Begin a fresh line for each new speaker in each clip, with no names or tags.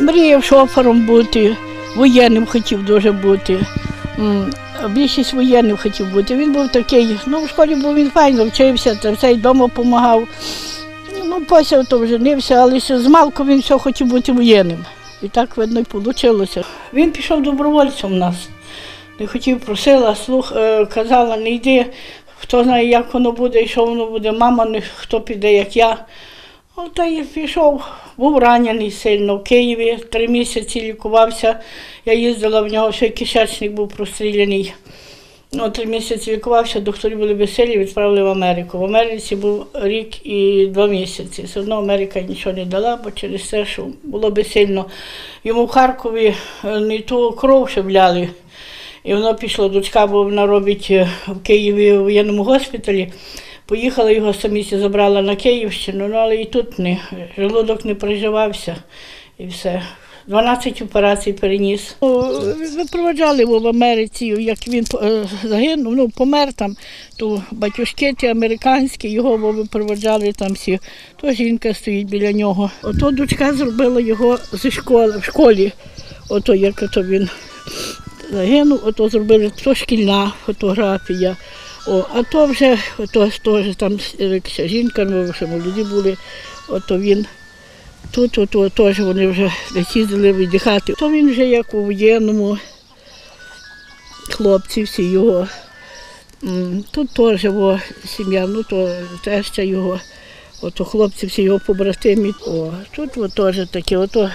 Мріяв шофером бути, воєнним хотів дуже бути. Більшість воєнних хотів бути. Він був такий, ну в школі був він файно вчився, та все й вдома допомагав. Ну, після то женився, але з малку він все хотів бути воєнним. І так, видно, і вийшло. Він пішов добровольцем у нас. Не хотів, просила, слух, е, казала, не йди, хто знає, як воно буде і що воно буде. Мама, хто піде, як я. Ну, та й пішов, був ранений сильно в Києві, три місяці лікувався. Я їздила в нього, ще кишечник був простріляний. Ну, три місяці лікувався, доктори були веселі, відправили в Америку. В Америці був рік і два місяці. Все одно Америка нічого не дала, бо через те, що було би сильно. Йому в Харкові е, не ту кров ще вляли. І воно пішло, дочка, бо вона робить е, в Києві в воєнному госпіталі. Поїхала його самісі, забрала на Київщину, ну але і тут не, желудок не приживався і все. 12 операцій переніс. Випроваджали в Америці, як він е, загинув, ну помер там, то батюшки ті американські, його випроваджали там всі. То жінка стоїть біля нього. Ото дочка зробила його зі школи, в школі. Ото як ото він загинув, ото зробили то шкільна фотографія. О, а то вже ото теж там жінка, ну, ще молоді були, ото він. Тут ото, теж вони вже їздили віддихати. То він вже як у воєнному, хлопці всі його. Тут теж його сім'я, ну то теща його, ото хлопці всі його побратимі. О, тут теж таке, ото,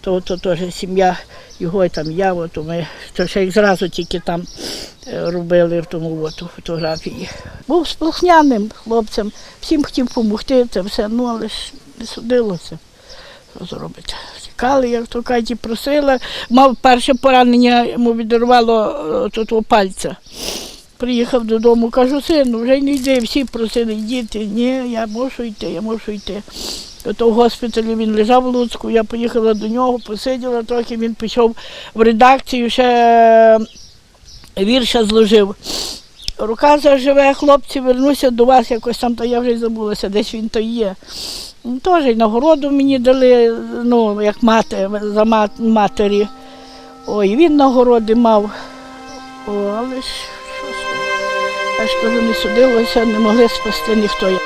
то, ото теж сім'я його там я, от ми то ще їх зразу тільки там е, робили в тому от, фотографії. Був сполохняним хлопцем, всім хотів допомогти, це все, ну але ж не судилося. Що зробити? Чекали, як то кажуть, просила. Мав перше поранення, йому відірвало е, тут пальця. Приїхав додому, кажу, сину, вже не йди, всі просили йдіти. Ні, я мушу йти, я мушу йти. То в госпіталі він лежав в Луцьку, я поїхала до нього, посиділа трохи, він пішов в редакцію, ще е, вірша зложив. Рука заживе, хлопці, вернуся до вас якось там, то я вже забулася, десь він то є. Ну, Теж й нагороду мені дали, ну, як мати, за мат- матері. Ой, він нагороди мав. О, але ж що ж. Я ж кажу, не судилося, не могли спасти ніхто.